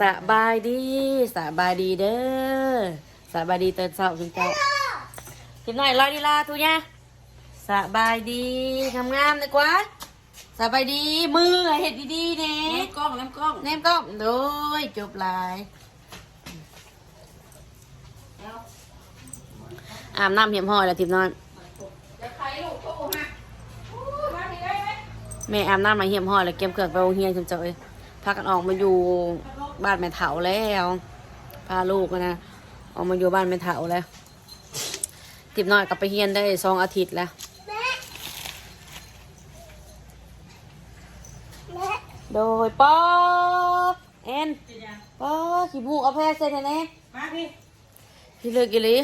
สบายดีสบายดีเด้อสบายดีเตินเช้าจุงเจ้ากินหน่อยลอยดีลาทุกเนี่ยสบายดีงามงามๆดีกว่าสบายดีมือเห็ดดีๆเน่น้ำกล้องน้ำกล้องเนมก็โดยจบลายอาบน้ำเหี่ยมห้อยแล้วทิพย์นอนจะใครลูกโตฮะมาที่ได้ไหมแม่อาบน้ำมาเหี่ยมห้อยแล้วเก็บเครื่องไปโรงเรียนจุงเจ้าเอ้ยพากันออกมาอยู่ บ้านแม่เถาแล้วพาลูกอะนะออกมาอยู่บ้านแม่เถาแล้วติบน้อยกลับไปเฮียนได้สองอาทิตย์แล้วโดยปอเอ็นปอขี้มูกเอาแพ้เสร็จแล้วแน่มาพี่พี่เลิกกินเลย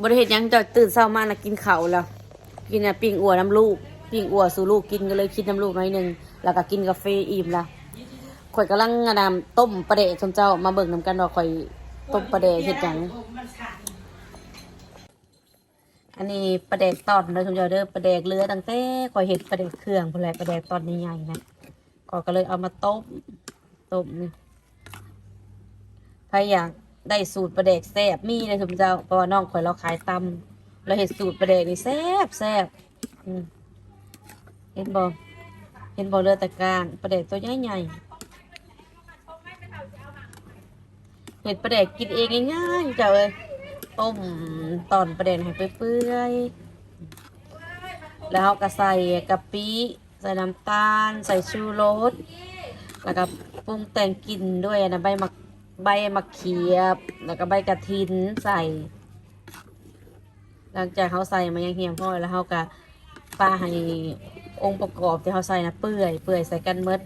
บริเหตุยังจะตื่นเช้ามานะกินข้าวแล้ว กินน่ะปิ้งอัวน้ำลูก ปิ้งอัวสู่ลูกกินก็เลยคิดน้ำลูกหน่อยหนึ่งแล้วก็กินกาแฟอิ่มละ ข่อยกำลังอะนำต้มปลาเดะชมเจ้ามาเบิ่งน้ำกันว่าข่อยต้มปลาเดะเฮ็ดหยังอันนี้ปลาแดกตอนเลยคุณเจ้าเด้อปลาแดกเรือตั้งแต่ก่อยเห็ดปลาแดกเครื่องพนแหละปลาแดกตอนใหญ่ๆนะก็ก็เลยเอามาต้มต้มนี่ใครอยากได้สูตรปลาแดกแซ่บมีเลยคุณเจ้าเพราะว่าน้องข่อยเราขายตำเราเห็ดสูตรปลาแดกนี่แซ่บแซ่บเห็นบ่เห็นบ่เรือตะกางปลาแดกตัวใหญ่ๆ เห็ดปลาแดกกินเองง่ายๆเจ้าเอ้ยต้มตอนประเด็นให้เปื่อยๆแล้วก็ใส่กะปิใส่น้ำตาล ใส่ชูรสแล้วก็ปรุงแต่งกลิ่นด้วยนะใบมะใบมะเขียบ แล้วก็ใบกระถินใส่ หลังจากเขาใส่มันยังเหี่ยมพ่อยแล้วเขาก็ปาให้องค์ประกอบที่เขาใส่นะเปื่อยเปื่อยใส่กันเมด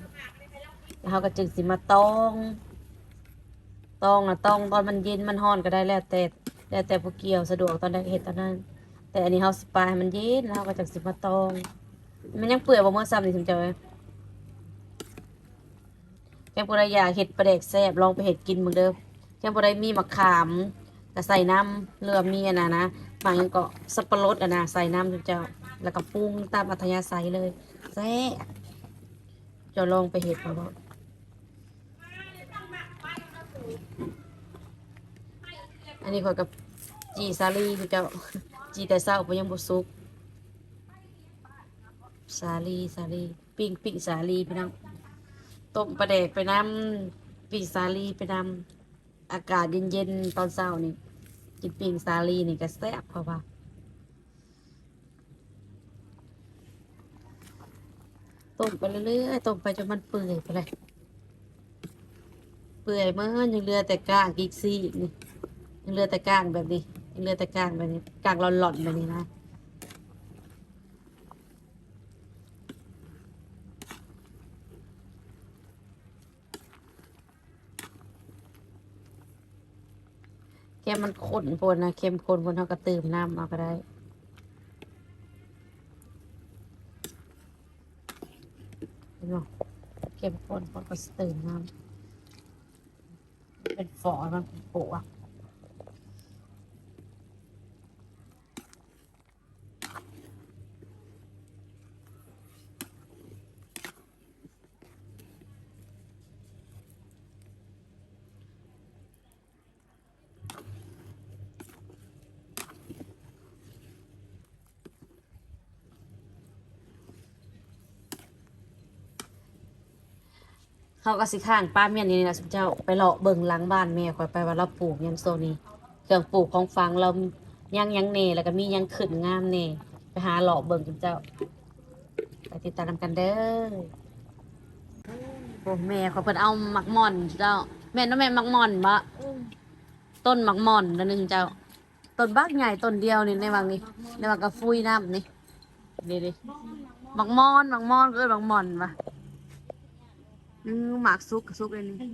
แล้วเขาก็จึงสิมาต้อง ต้องนะต้องตอนมันเย็นมันห้อนก็ได้แล้วแต่แล้วแต่ผู้เกี่ยวสะดวกตอนใดก็เห็ดตอนนั้น แต่อันนี้เฮาสปาให้มันเย็นแล้วก็จะสิมาตอง มันยังเปื่อยบ่เมื่อซ้ำนี่ถึงจะเว้ยแกงปุรยาเห็ดปลาแดกแซ่บลองไปเห็ดกินมึงเด้อแกงปุรมีมะขามก็ใส่น้ำเรือมีอันะนะบางอย่างก็สับปะรดอะนะใส่น้ำถึงจะแล้วก็ปรุงตามอัธยาศัยเลยแซ่บจะลองไปเห็ดมาบ่ อันนี้ขอยกับจีซาลีคือเจ้าจีแต่เศร้าไปยังบ่สุกสาลีสาลีปิ้งปิ้งสาลีไปน้ำต้มปลาแดกไปน้ำปิ้งสาลีไปน้ำอากาศเย็นๆตอนเช้านี่กินปิ้งสาลีนี่ก็แซ่บเพราะว่าต้มไปเรื่อยๆต้มไปจนมันเปื่อยไปเลย ปื่อยเมื่อยังเหลือแต่ก้างกิกซี่อีกนี่ยังเหลือแต่ก้างแบบนี้ยังเหลือแต่ก้างแบบนี้กางหล่อนๆแบบนี้นะแค่มันข้นพนนะเค็มข้นพนเท่ากับตื่มน้ำเอาก็ได้เห็นไหมเค็มข้นพนก็ตื่มน้ำ เป็นฝอมันโป็นโปะ เขาก็สิข้างป้าเมียนนี่นะสุเจ้าไปเลาะเบิ่งหล้างบ้านแม่คอยไปว่าเราปลูกยังโซนี้เครื่องปลูกของฟังเรายังยังเน่แล้วก็มียังขึ้นงามเน่ไปหาเลาะเบิ่งสุเจ้าไปติดตามกันเด้อโอ้แม่เขาเพิ่นเอาหมักม่อนเจ้า แม่นว่าแม่หมักม่อนบะต้นหมักม่อนนั่นนึงเจ้าต้นบักใหญ่ต้นเดียวนี่ในวังนี้ในวังกระฟุยน้ำนี่นี่ดิหมักม่อนหมักม่อนก็เอิ้นหมักม่อนปะ อือหมากซุกซุกเลยนี่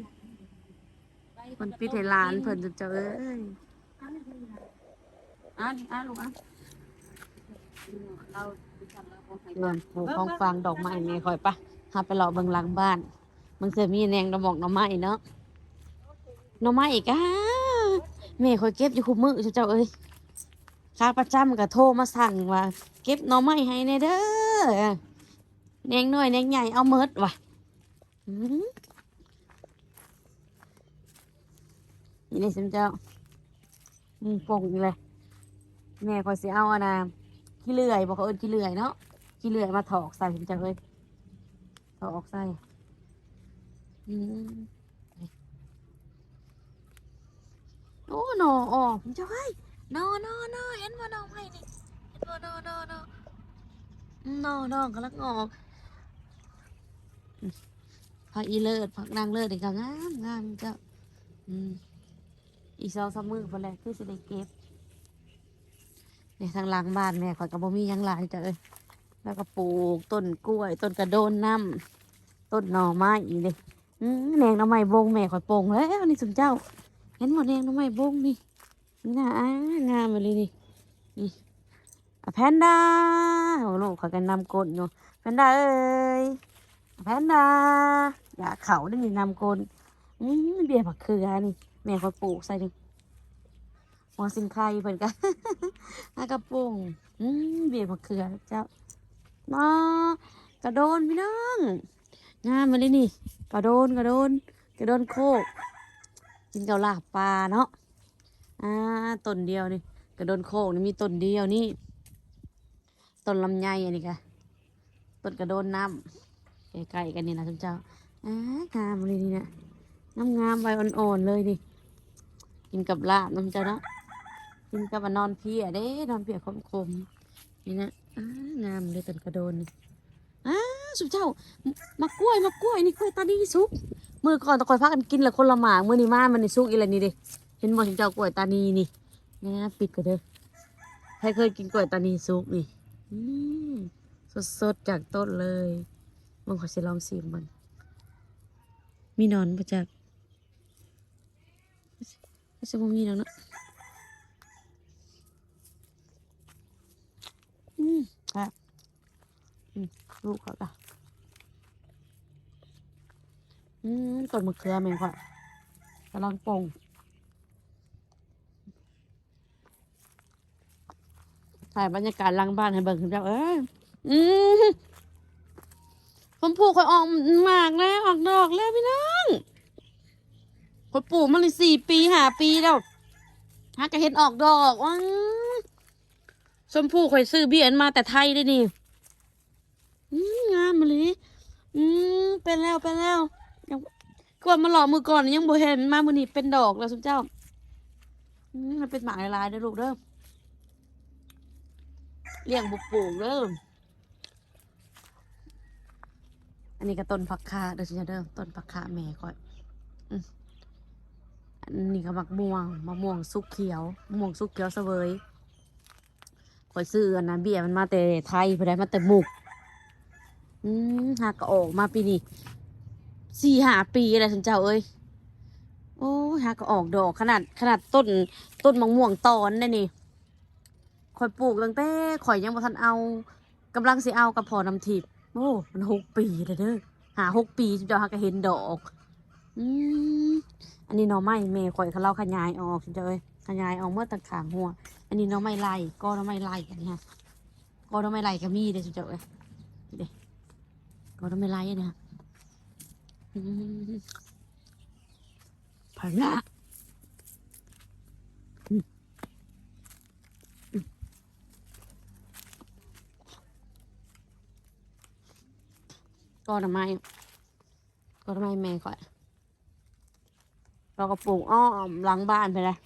คนปิดให้ร้านเพิ่นจะเจ้าเอ้ยอ่านอ่านลูกอะเงินปลูกของฟางดอกไม้แม่คอยปะหาไปรอเบิ่งหลังบ้าน มันเคยมีแนงดอกหมอกหน่อไม้เนาะหน่อไม้อีกอะแม่คอยเก็บอยู่คุมมือเจ้าเอ้ยข้าประจำก็โทรมาสั่งว่า เก็บหน่อไม้ให้ในเด้อแนงน้อยแนงใหญ่เอาเมิดว่ะ อื้อนี่นี่สิเจ้าอืมปงเลย แม่คอยสิเอาอะนะขี้เลื่อยบอกเขาเอินขี้เลื่อยเนาะขี้เลื่อยมาถอกใส่สิเจ้าเอ้ยถอกใส่อืมโอ้หนอออกสิเจ้าเอ้ยหนอหนอหนอเห็นบ่หนอไหมนี่เห็นบ่หนอหนอหนอหนอหนอกำลังออก ผักอีเลิศผักนางเลิศนี่ก็งามงามเจ้าอืมอีสองสามมือพอแหล้วคือสิได้เก็บเนี่ยทางหลังบ้านแม่ข่อยก็บ่มีหยังหลายจ้ะเอ้ยแล้วก็ปลูกต้นกล้วย ต้นกระโดนน้ำต้นหน่อไม้อีเลยอืมแหนงหน่อไม้บงแม่ข่อยปลงแล้วนี่สุนเจ้า เห็นหมดแนงหน่อไม้บงนี่นี่นะอ่างามไปเลยนี่นี่อะแพนด้าโอ้โหข่อยกันนำกดอยู่แพนด้าเอ้ยแพนด้า อย่าเขาได้นี่นำกลอืมเบียร์ผักเขือนี่ แม่เขาปลูกใส่ดิหัวสิงไข่เพิ่นกันอากระปุงอืมเบียร์ผักเขือเจ้ามากระโดนพี่น้องงามมาเลยนี่ กระโดนกระโดน กระโดนโคกกินเกับลาบปลาเนาะอ่าต้นเดียวนี่กระโดนโคกนี่มีต้นเดียวนี่ต้นลำไยอันนี้ค่ะต้นกระโดนน้ำใกล้ๆกันนี่นะทุกเจ้าอ่า งามเลยนี่นะงามงามใบอ่อนๆเลยดิกินกับลาบน้ำเจ้าเนาะกินกับนอนเพียเด้นอนเพียคมๆนี่นะงามเลยต้นกระโดนอ้าสุเจ้ามะกล้วยมะกล้วยนี่กล้วยตาดีสุกมือก่อนตะคอยพักกันกินละคนละหมากมือนี่มามันนี่สุกอีอะไรนี่ดิเห็นบ่สุเจ้ากล้วยตานีนี่นะปิดก็เด้อใครเคยกินกล้วยตานีสุกนี่อืมสดๆจากต้นเลยมึงขอสิลองสิมัน มีนอนประจักไม่ใช่บ่มีแล้วเนาะอืมอะอืมลูกเขาละอืมต้นมะเขือแม่งค่ะกำลังปงถ่ายบรรยากาศหลังบ้านให้เบิ่งคุณเจ้าเอ้ยอืม ผมปลูกข่อยออกหมากแล้วออกดอกแล้วพี่น้องข่อยปลูกมาเลยสี่ปีห้าปีแล้วฮะก็เห็นออกดอกว้าชมพู่ข่อยซื้อเบียนมาแต่ไทยได้นี่อืงามมาเลยอืมเป็นแล้วเป็นแล้วยังกว่ามาหลอกมือก่อนยังบ่เห็นมามือนี้เป็นดอกแล้วสมเจ้าอืมมันเป็นหมากลายๆเด้อลูกเด้อเลี้ยงบุกปลูกเด้อ อั นนี้ก็ต้นผักคาเดี๋ยวฉันจะเริ่มต้นผักคาแม่ก่อนอันนี้ก็มักม่วงมะม่วงสุกเขียวมะม่วงสุกเขียวเสวยคอยซื้ออันนะเบี้ยมันมาแต่ไทยไปได้มาแต่บุกอืมหากก็ออกมาปีนี้สี่หาปีอะไรฉันเจ้าเอ้ยโอ้หากก็ออกดอกขนาดขนาดต้นต้นมะม่วงตอนนี่นี่คอยปลูกตั้งแต่ข่อยยังบ่ทันเอากำลังสิเอากับพอน้ำทิพย์ โอ้มันหกปีเลยเด้อหาหกปีจะหาก็เห็นดอกอืมอันนี้หน่อไม้แม่ข่อยเขาเล่าขยายออกเจ้าเอ้ยขยายออกเมื่อตะขางหัว อันนี้หน่อไม้ไล่ก็หน่อไม้ไล่อันนี้ฮะก็หน่อไม้ไล่ก็มีเด้อเจ้าเอ้ยเด้ก็หน่อไม้ไล่อันนี้ฮะอืมผักละอืมอืม ก็หน่อไม้ก็หน่อไม้แม่ข่อยเราก็ปลูกอ้อมหลังบ้านไปเลย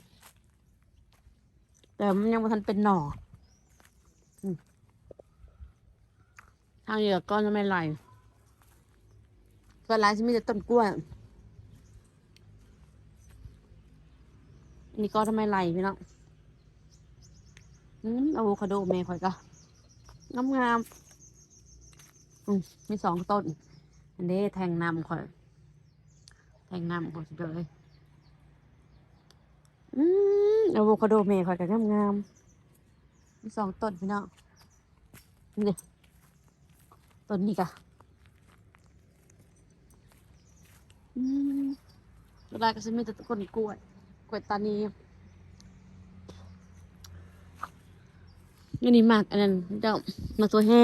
แต่มันยังไม่ทันเป็นหน่อทางเหยือกก็จะไม่ไหลก็ร้านจะมีแต่ต้นกล้วยอันนี้ก็ทำไมไหลพี่น้องอืมอะโวคาโดแม่ข่อยก็งามๆ อืมมีสองต้น อันนี้แทงนำข่อย แทงนำข่อยสุดเลย อืมอะโวคาโดแม่ข่อยก็งามงามๆมีสองต้นพี่น้องนี่ต้นนี้กะอืมเวลาก็จะมีแต่ต้นกล้วย กล้วยตานีอันนี้มากอันนั้นเจ้าหมาตัวแห่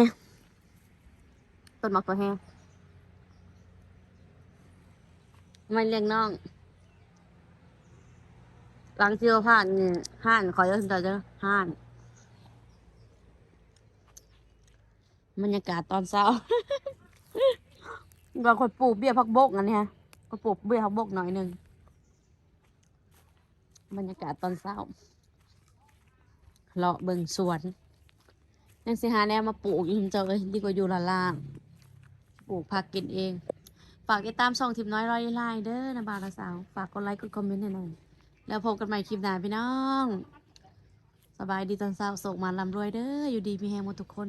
ต้นหมากตัวแห่ไม่เลี้ยงน้องหลังเที่ยวผ่านนี่ห้านขอเยอะถึงแต่เจอห้านบรรยากาศตอนเช้าบางคนปลูกเบี้ยพักบกอันเนี้ยก็ปลูกเบี้ยพักบกหน่อยหนึ่งบรรยากาศตอนเช้าเลาะเบิ่งสวนยังสิหาแนวมาปลูกยู่งเจอ้ยดีกว่าอยู่ล่าง ปลูกผักกินเอง ฝากติดตามช่องทิมน้อยร้อยไล่เด้อนะบาวลสาวฝากกดไลค์กดคอมเมนต์ให้หน่อยแล้วพบกันใหม่คลิปหน้าพี่น้อง สบายดีตอนเช้าส่งมาลำรวยเด้ออยู่ดีมีแฮงหมดทุกคน